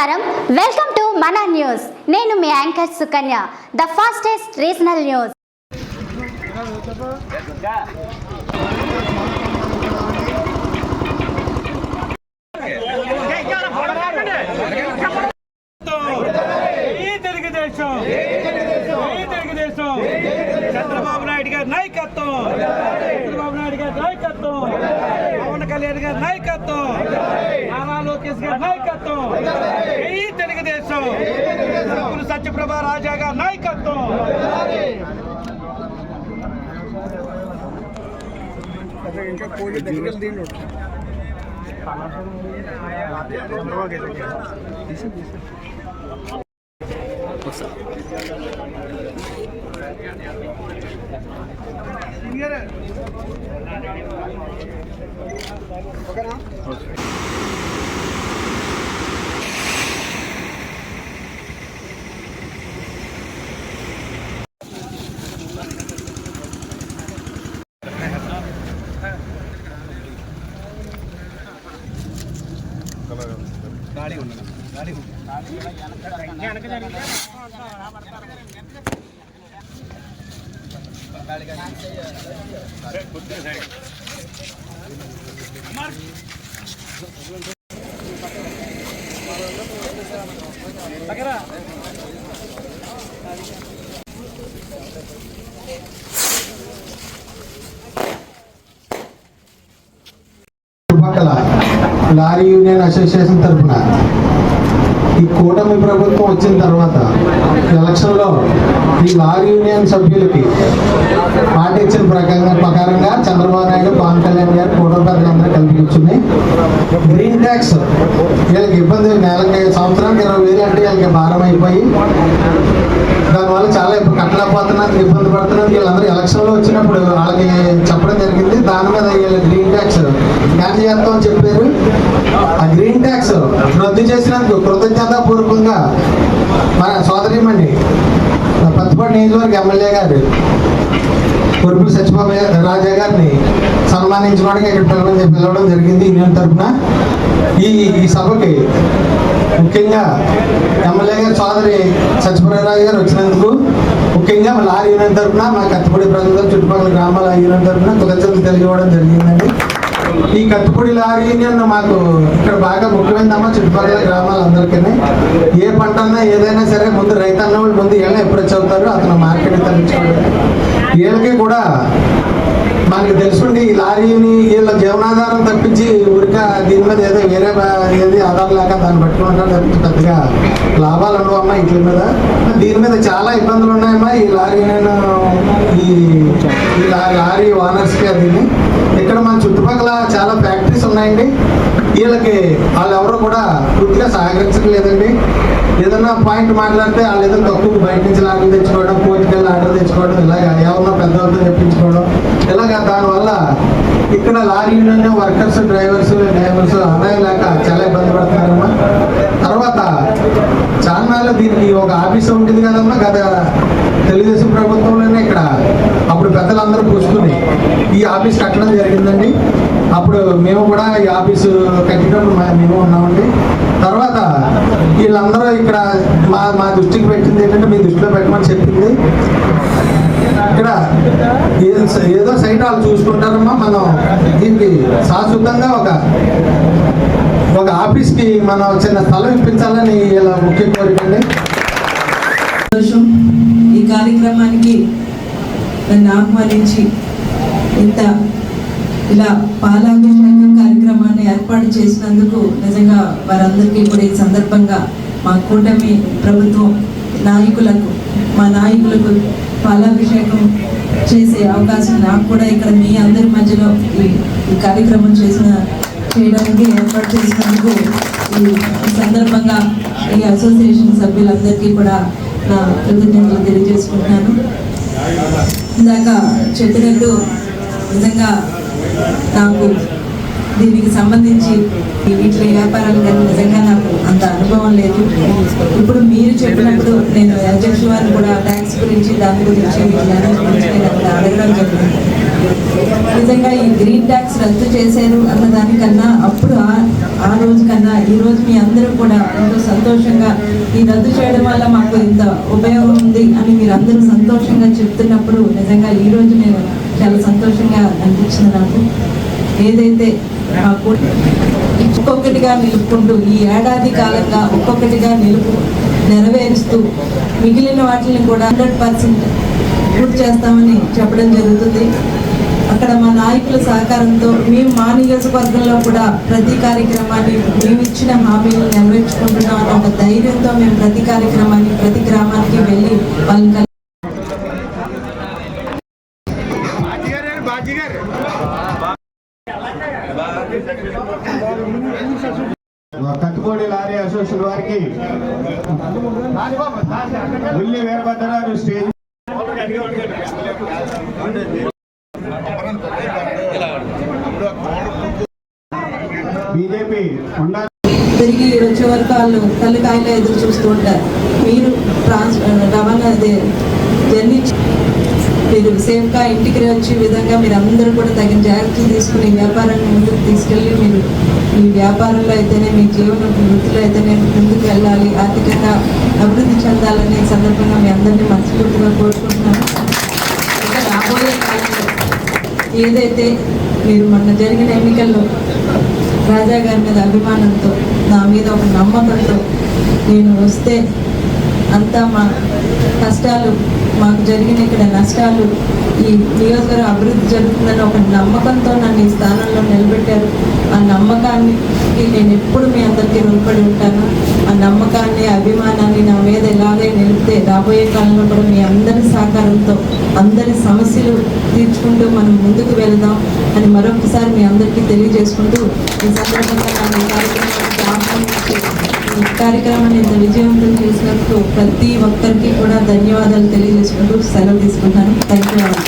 నమస్కారం. Welcome to మన news నేను మీ anchor Sukanya the fastest regional news Chandrababu Naidu గారి నాయకత్వం చంద్రబాబు నాయుడు గారి నాయకత్వం. కళ్యాణ్ గారి నాయకత్వం. నారా లోకేష్ గారి నాయకత్వం. ఈ తెలుగుదేశం. సత్యప్రభ రాజా గారి నాయకత్వం. ఓకేనా? చుట్టుపక్కల లారీ యూనియన్ అసోసియేషన్ తరఫున ఈ కూటమి ప్రభుత్వం వచ్చిన తర్వాత ఎలక్షన్లో ఈ లారీ యూనియన్ సభ్యులకి మాట ఇచ్చిన ప్రకారంగా ప్రకారంగా చంద్రబాబు నాయుడు పవన్ కళ్యాణ్ గారు కూటమి పెద్దలందరూ కలిపి కూర్చుని గ్రీన్ ట్యాక్స్ వీళ్ళకి ఇబ్బంది నెలకి సంవత్సరానికి ఇరవై వేలు అంటే వీళ్ళకి భారం అయిపోయి దానివల్ల చాలా ఇప్పుడు కట్టలేకపోతున్నందుకు ఇబ్బంది పడుతున్నందుకు వీళ్ళందరూ ఎలక్షన్లో వచ్చినప్పుడు వాళ్ళకి చెప్పడం జరిగింది. దాని మీద వీళ్ళ గ్రీన్ ట్యాక్స్ చేస్తామని చెప్పారు. ఆ గ్రీన్ ట్యాక్స్ రద్దు చేసినందుకు కృతజ్ఞతాపూర్వకంగా మన సోదరిమండి పత్తిపాటి నియోజకవర్గ ఎమ్మెల్యే గారు కొరుపుల సత్యబాబు రాజా గారిని సన్మానించడానికి ఇక్కడ పిలవడం పిలవడం జరిగింది యూనియన్ తరఫున ఈ ఈ సభకి ముఖ్యంగా ఎమ్మెల్యే గారి సోదరి సత్యప్రరాజు గారు వచ్చినందుకు ముఖ్యంగా మా లారీ యూనియన్ తరఫున మా కత్తిపూడి ప్రజల చుట్టుపక్కల గ్రామాల యూనియన్ తరఫున కృతజ్ఞతలు తెలియజేయడం జరిగిందండి. ఈ కత్తిపూడి లారీ నిన్న మాకు ఇక్కడ బాగా ముఖ్యమైనదమ్మా చుట్టుపక్కల గ్రామాలందరికీ ఏ పంట అన్నా ఏదైనా సరే ముందు రైతన్న వాళ్ళు ముందు వీళ్ళని ఎప్పుడు చదువుతారు అతను మార్కెట్ తగ్గించుకోవడం వీళ్ళకి కూడా మనకి తెలుసుండి ఈ లారీని వీళ్ళ జీవనాధారం తప్పించి ఊరిక దీని మీద ఏదో వేరే ఏది ఆధారం లేక దాన్ని పట్టుకుంటారు తప్పించి పెద్దగా లాభాలు ఉండవమ్మా వీటి మీద. దీని మీద చాలా ఇబ్బందులు ఉన్నాయమ్మా. ఈ లారీ నేను ఈ ఈ లా- లారీ ఓనర్స్కి అది ఇక్కడ మన చుట్టుపక్కల చాలా ఫ్యాక్టరీస్ ఉన్నాయండి వీళ్ళకి వాళ్ళు ఎవరు కూడా పూర్తిగా సహకరించట్లేదండి. ఏదన్నా పాయింట్ మాట్లాడితే వాళ్ళు ఏదైనా తక్కువ బయట నుంచి ఆర్డర్ తెచ్చుకోవడం కోర్టుకి ఆటలు ఆర్డర్ తెచ్చుకోవడం ఇలాగ ఎవరన్నా పెద్దవాళ్ళతో చెప్పించుకోవడం. ఇలాగ దానివల్ల ఇక్కడ lorry union workers drivers drivers ఆదాయం లేక చాలా ఇబ్బంది పడుతున్నారమ్మా. తర్వాత చాన్నాళ్ళు దీనికి ఒక ఆఫీస్ ఉంటుంది కదమ్మా గత తెలుగుదేశం ప్రభుత్వంలోనే ఇక్కడ. అప్పుడు పెద్దలందరూ కూర్చుని ఈ ఆఫీస్ కట్టడం జరిగిందండి. అప్పుడు మేము కూడా ఈ ఆఫీసు కట్టినప్పుడు మేము ఉన్నామండి. తర్వాత వీళ్ళందరూ ఇక్కడ మా మా దృష్టికి పెట్టింది ఏంటంటే మీ దృష్టిలో పెట్టమని చెప్పింది. ఇక్కడ ఏదో సైట్ వాళ్ళు చూసుకుంటారమ్మా మనం దీనికి శాశ్వతంగా ఒక ఒక ఆఫీస్కి మనం చిన్న స్థలం ఇప్పించాలని ఇలా ముఖ్య కోరిక అండి. ఈ కార్యక్రమానికి నన్ను ఆహ్వానించి ఇంత ఇలా పాలాభిషేకం కార్యక్రమాన్ని ఏర్పాటు చేసినందుకు నిజంగా వారందరికీ కూడా ఈ సందర్భంగా మా కూటమి ప్రభుత్వం నాయకులకు మా నాయకులకు పాలాభిషేకం చేసే అవకాశం నాకు కూడా ఇక్కడ మీ అందరి మధ్యలో ఈ కార్యక్రమం చేసిన చేయడానికి ఏర్పాటు చేసినందుకు ఈ ఈ సందర్భంగా ఈ అసోసియేషన్ సభ్యులందరికీ కూడా నా కృతజ్ఞతలు తెలియజేసుకుంటున్నాను. ఇందాక చెప్పినట్టు నిజంగా నాకు దీనికి సంబంధించి ఈ వీటి వ్యాపారాలు కానీ నిజంగా నాకు అంత అనుభవం లేదు. ఇప్పుడు మీరు చెప్పినప్పుడు నేను అధ్యక్షుల వారిని కూడా ట్యాక్స్ గురించి దాని గురించి గురించి నేను అక్కడ అడగడం జరిగింది. నిజంగా ఈ గ్రీన్ ట్యాక్స్ రద్దు చేశారు అన్న దానికన్నా అప్పుడు ఆ- ఆ రోజు కన్నా ఈ రోజు మీ అందరూ కూడా ఎంతో సంతోషంగా ఈ రద్దు చేయడం వల్ల మాకు ఇంత ఉపయోగం ఉంది అని మీరు అందరూ సంతోషంగా చెప్తున్నప్పుడు నిజంగా ఈ రోజు నేను చాలా సంతోషంగా అనిపించింది నాకు. ఏదైతే మాకు ఒక్కొక్కటిగా నిలుపుకుంటూ ఈ ఏడాది కాలంగా ఒక్కొక్కటిగా నిలుపు నెరవేరుస్తూ మిగిలిన వాటిని కూడా హండ్రెడ్ పర్సెంట్ పూర్తి చేస్తామని చెప్పడం జరుగుతుంది. అక్కడ మా నాయకుల సహకారంతో మేము మా నియోజకవర్గంలో కూడా ప్రతి కార్యక్రమాన్ని మేము ఇచ్చిన హామీలు నెరవేర్చుకుంటున్నాం అన్న ఒక ధైర్యంతో మేము ప్రతి కార్యక్రమాన్ని ప్రతి గ్రామానికి వెళ్ళి వాళ్ళని కట్టుకోడి లారీ అసోసియేషన్ వారికి ఉల్లి వీరభద్రరావు స్టేజ్ బీజేపీ తిరిగి వచ్చే వరకు వాళ్ళు తల్లికాయలు ఎదురు చూస్తూ ఉంటారు. మీరు ట్రాన్స్ రవాణా జర్నీ మీరు సేఫ్గా ఇంటికి వచ్చే విధంగా మీరు అందరూ కూడా తగిన జాగ్రత్తలు తీసుకుని వ్యాపారాన్ని ముందుకు తీసుకెళ్ళి మీరు మీ వ్యాపారంలో అయితేనే మీ జీవన వృత్తిలో అయితేనే ముందుకు వెళ్ళాలి. ఆర్థికంగా అభివృద్ధి చెందాలనే సందర్భంగా మీ అందరినీ మనస్ఫూర్తిగా కోరుకుంటున్నాను. ఇంకా రాబోయే కాలంలో ఏదైతే మీరు మొన్న జరిగిన ఎన్నికల్లో రాజా గారి మీద అభిమానంతో నా మీద ఒక నమ్మకంతో నేను వస్తే అంతా మా కష్టాలు మాకు జరిగిన ఇక్కడ నష్టాలు ఈ నియోజకవర్గ అభివృద్ధి జరుగుతుందని ఒక నమ్మకంతో నన్ను ఈ స్థానంలో నిలబెట్టారు. ఆ నమ్మకాన్ని నేను ఎప్పుడు మీ అందరికీ రుణపడి ఉంటాను. ఆ నమ్మకాన్ని అభిమానాన్ని నా మీద ఎలాగే నిలిపితే రాబోయే కాలంలో కూడా మీ అందరి సహకారంతో అందరి సమస్యలు తీర్చుకుంటూ మనం ముందుకు వెళదాం అని మరొకసారి మీ అందరికీ తెలియజేసుకుంటూ ఈ సందర్భంగా నన్ను కార్యక్రమానికి కార్యక్రమాన్ని ఇంత విజయవంతం చేసినప్పుడు ప్రతి ఒక్కరికి కూడా ధన్యవాదాలు తెలియజేసుకుంటూ సెలవు తీసుకుంటాను. థ్యాంక్